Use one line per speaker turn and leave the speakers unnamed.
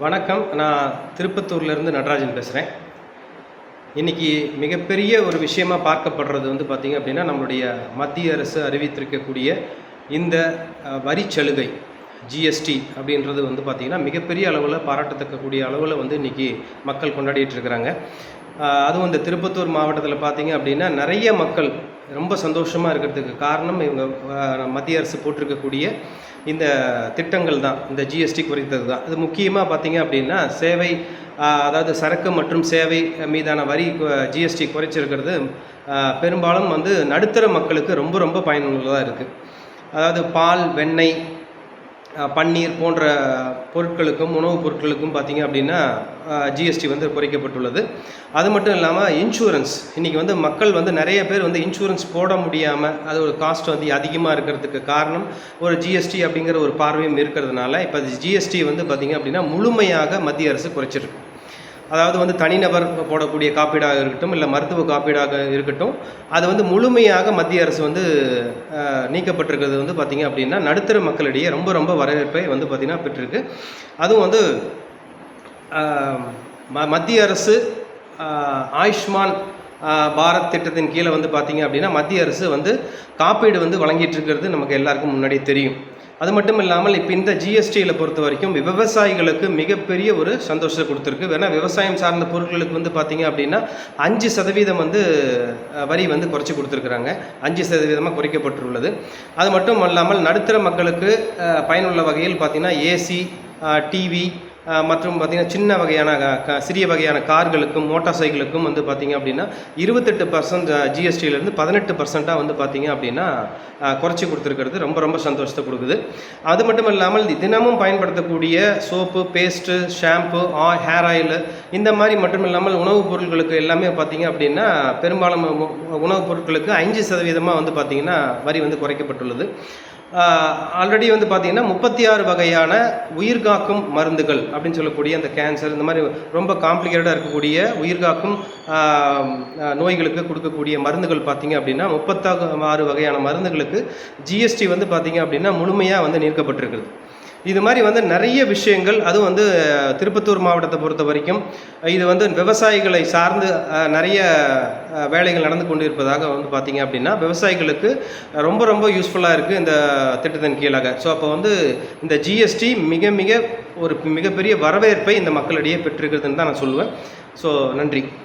வணக்கம். நான் திருப்பத்தூர்லேருந்து நடராஜன் பேசுகிறேன் இன்றைக்கி மிகப்பெரிய ஒரு விஷயமா பார்க்கப்படுறது வந்து பார்த்திங்க அப்படின்னா நம்மளுடைய மத்திய அரசு அறிவித்திருக்கக்கூடிய இந்த வரி வரிச்சலுகை ஜிஎஸ்டி அப்படின்றது வந்து பார்த்திங்கன்னா மிகப்பெரிய அளவில் பாராட்டத்தக்கக்கூடிய அளவில் வந்து இன்றைக்கி மக்கள் கொண்டாடிட்டு இருக்கிறாங்க. அதுவும் இந்த திருப்பத்தூர் மாவட்டத்தில் பார்த்திங்க அப்படின்னா நிறைய மக்கள் ரொம்ப சந்தோஷமாக இருக்கிறதுக்கு காரணம் இவங்க மத்திய அரசு போட்டிருக்கக்கூடிய இந்த திட்டங்கள் தான் இந்த ஜிஎஸ்டி குறைத்தது தான். இது முக்கியமாக பார்த்தீங்க அப்படின்னா சேவை அதாவது சரக்கு மற்றும் சேவை மீதான வரி ஜிஎஸ்டி குறைச்சிருக்கிறது பெரும்பாலும் வந்து நடுத்தர மக்களுக்கு ரொம்ப ரொம்ப பயனுள்ளதாக இருக்குது அதாவது பால் வெண்ணெய் பன்னீர் போன்ற பொருட்களுக்கும் உணவுப் பொருட்களுக்கும் பார்த்தீங்க அப்படின்னா ஜிஎஸ்டி வந்து குறைக்கப்பட்டுள்ளது. அது மட்டும் இல்லாமல் இன்சூரன்ஸ் இன்றைக்கி வந்து மக்கள் வந்து நிறைய பேர் வந்து இன்சூரன்ஸ் போட முடியாமல் அது ஒரு காஸ்ட் வந்து அதிகமாக இருக்கிறதுக்கு காரணம் ஒரு ஜிஎஸ்டி அப்படிங்கிற ஒரு பார்வையும் இருக்கிறதுனால இப்போ ஜிஎஸ்டி வந்து பார்த்திங்க அப்படின்னா முழுமையாக மத்திய அரசு குறைச்சிருக்கு. அதாவது வந்து தனிநபர் போடக்கூடிய காப்பீடாக இருக்கட்டும் இல்லை மருத்துவ காப்பீடாக இருக்கட்டும் அது வந்து முழுமையாக மத்திய அரசு வந்து நீக்கப்பட்டிருக்கிறது வந்து பார்த்திங்க அப்படின்னா நடுத்தர மக்களிடையே ரொம்ப ரொம்ப வரவேற்பை வந்து பார்த்திங்கன்னா பெற்றிருக்கு. அதுவும் வந்து ம- மத்திய அரசு ஆயுஷ்மான் பாரத் திட்டத்தின் கீழே வந்து பார்த்திங்க அப்படின்னா மத்திய அரசு வந்து காப்பீடு வந்து வழங்கிட்டு இருக்கிறது நமக்கு எல்லாருக்கும் முன்னாடி தெரியும். அது மட்டும் இல்லாமல் இப்போ இந்த ஜிஎஸ்டியில் பொறுத்த வரைக்கும் விவசாயிகளுக்கு மிகப்பெரிய ஒரு சந்தோஷத்தை கொடுத்துருக்கு. வேணா விவசாயம் சார்ந்த பொருட்களுக்கு வந்து பார்த்தீங்க அப்படின்னா அஞ்சு சதவீதம் வந்து வரி வந்து குறைச்சி கொடுத்துருக்குறாங்க. அஞ்சு சதவீதமாக குறைக்கப்பட்டுள்ளது. அது மட்டும் இல்லாமல் நடுத்தர மக்களுக்கு பயனுள்ள வகையில் பார்த்திங்கன்னா ஏசி டிவி மற்றும் பார்த்திங்கன்னா சின்ன வகையான க- சிறிய வகையான கார்களுக்கும் மோட்டார் சைக்கிளுக்கும் வந்து பார்த்திங்க அப்படின்னா இருபத்தெட்டு பர்சன்ட் ஜிஎஸ்டியிலேருந்து பதினெட்டு பர்சண்ட்டாக வந்து பார்த்திங்க அப்படின்னா குறைச்சி கொடுத்துருக்கிறது. ரொம்ப ரொம்ப சந்தோஷத்தை கொடுக்குது. அது மட்டும் இல்லாமல் தினமும் பயன்படுத்தக்கூடிய சோப்பு பேஸ்ட்டு ஷாம்பு ஆ ஹேர் ஆயில் இந்த மாதிரி மட்டும் இல்லாமல் உணவுப் பொருட்களுக்கு எல்லாமே பார்த்திங்க அப்படின்னா பெரும்பாலும் உணவுப் பொருட்களுக்கு அஞ்சு சதவீதமாக வந்து பார்த்திங்கன்னா வரி வந்து குறைக்கப்பட்டுள்ளது. ஆல்ரெடி வந்து பார்த்திங்கன்னா முப்பத்தி ஆறு வகையான உயிர்காக்கும் மருந்துகள் அப்படின்னு சொல்லக்கூடிய அந்த கேன்சர் இந்த மாதிரி ரொம்ப காம்ப்ளிகேட்டடாக இருக்கக்கூடிய உயிர்காக்கும் நோய்களுக்கு கொடுக்கக்கூடிய மருந்துகள் பார்த்திங்க அப்படின்னா முப்பத்தாறு ஆறு வகையான மருந்துகளுக்கு ஜிஎஸ்டி வந்து பார்த்திங்க அப்படின்னா முழுமையாக வந்து நீக்கப்பட்டிருக்குது இது மாதிரி வந்து நிறைய விஷயங்கள் அதுவும் வந்து திருப்பத்தூர் மாவட்டத்தை பொறுத்த வரைக்கும் இது வந்து விவசாயிகளை சார்ந்து நிறைய வேலைகள் நடந்து கொண்டு இருப்பதாக வந்து பார்த்தீங்க அப்படின்னா விவசாயிகளுக்கு ரொம்ப ரொம்ப யூஸ்ஃபுல்லாக இருக்குது இந்த திட்டத்தின் கீழாக. ஸோ அப்போ வந்து இந்த ஜிஎஸ்டி மிக மிக ஒரு மிகப்பெரிய வரவேற்பை இந்த மக்களிடையே பெற்றிருக்கிறதுன்னு தான் நான் சொல்லுவேன். ஸோ நன்றி.